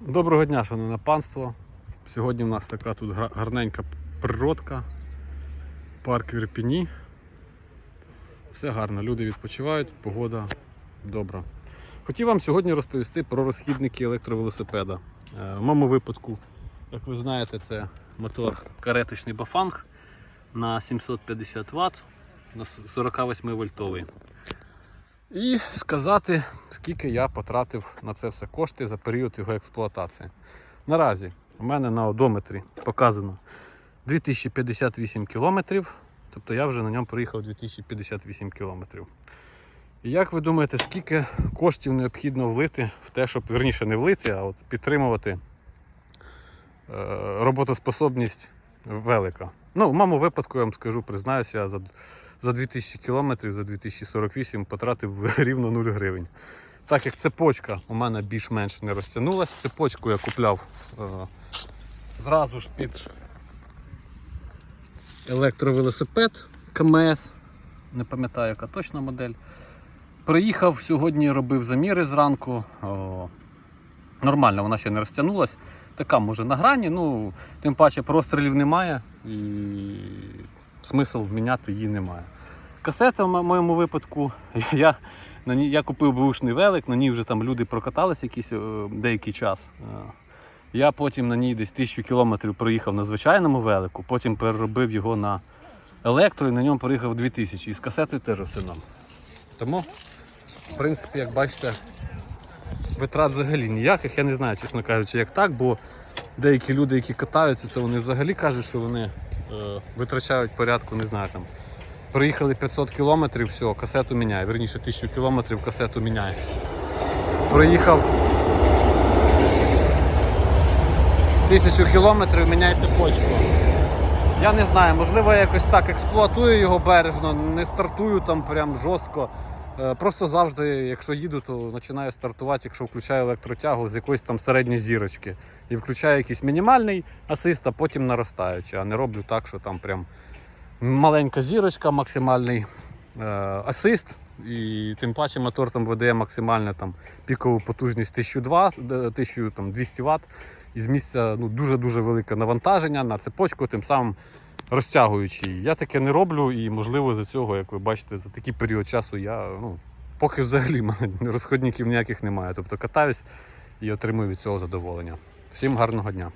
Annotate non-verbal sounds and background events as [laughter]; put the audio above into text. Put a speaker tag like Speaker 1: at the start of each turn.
Speaker 1: Доброго дня, шановне панство. Сьогодні в нас така тут гарненька природка. Парк в Ірпіні. Все гарно, люди відпочивають, погода добра. Хотів вам сьогодні розповісти про розхідники електровелосипеда. Е, В моєму випадку, як ви знаєте, це мотор кареточний бафанг на 750 Вт на 48 вольтовий. І сказати, скільки я потратив на це все кошти за період його експлуатації. Наразі у мене на одометрі показано 2058 кілометрів, тобто я вже на ньому проїхав 2058 кілометрів. І як ви думаєте, скільки коштів необхідно влити в те, щоб верніше не влити, а от підтримувати е, роботоспособність велика? Ну, в моєму випадку я вам скажу, признаюся, за, за 2000 кілометрів, за 2048 потратив [laughs] рівно 0 гривень. Так як цепочка у мене більш-менш не розтягнулася, цепочку я купляв е, зразу ж під електровелосипед КМС, не пам'ятаю, яка точна модель. Приїхав сьогодні, робив заміри зранку. О, нормально, вона ще не розтягнулась. Така може на грані, ну, тим паче прострілів немає і смисл міняти її немає. Касета в моєму випадку, [laughs] я, на ній, я купив бушний велик, на ній вже там люди прокаталися якийсь е, деякий час. Е, Я потім на ній десь тисячу кілометрів проїхав на звичайному велику, потім переробив його на електро і на ньому проїхав 2000. І з касети теж все нам. Тому, в принципі, як бачите, витрат взагалі ніяких. Я не знаю, чесно кажучи, як так, бо деякі люди, які катаються, то вони взагалі кажуть, що вони е, витрачають порядку, не знаю там. Проїхали 500 кілометрів, все, касету міняє. Верніше 1000 кілометрів касету міняє. Проїхав 1000 кілометрів, міняє цепочку. Я не знаю, можливо, я якось так експлуатую його бережно, не стартую там прям жорстко. Е, Просто завжди, якщо їду, то починаю стартувати, якщо включаю електротягу з якоїсь там середньої зірочки. І включаю якийсь мінімальний асист, а потім наростаючи. А не роблю так, що там прям маленька зірочка, максимальний е, асист. І тим паче мотор там видає максимальну там, пікову потужність 1200, 1200 Вт. І з місця ну, дуже-дуже велике навантаження на цепочку, тим самим розтягуючи її. Я таке не роблю, і можливо за цього, як ви бачите, за такий період часу я ну, поки взагалі [laughs] розходників ніяких немає. Тобто катаюсь і отримую від цього задоволення. Всім гарного дня!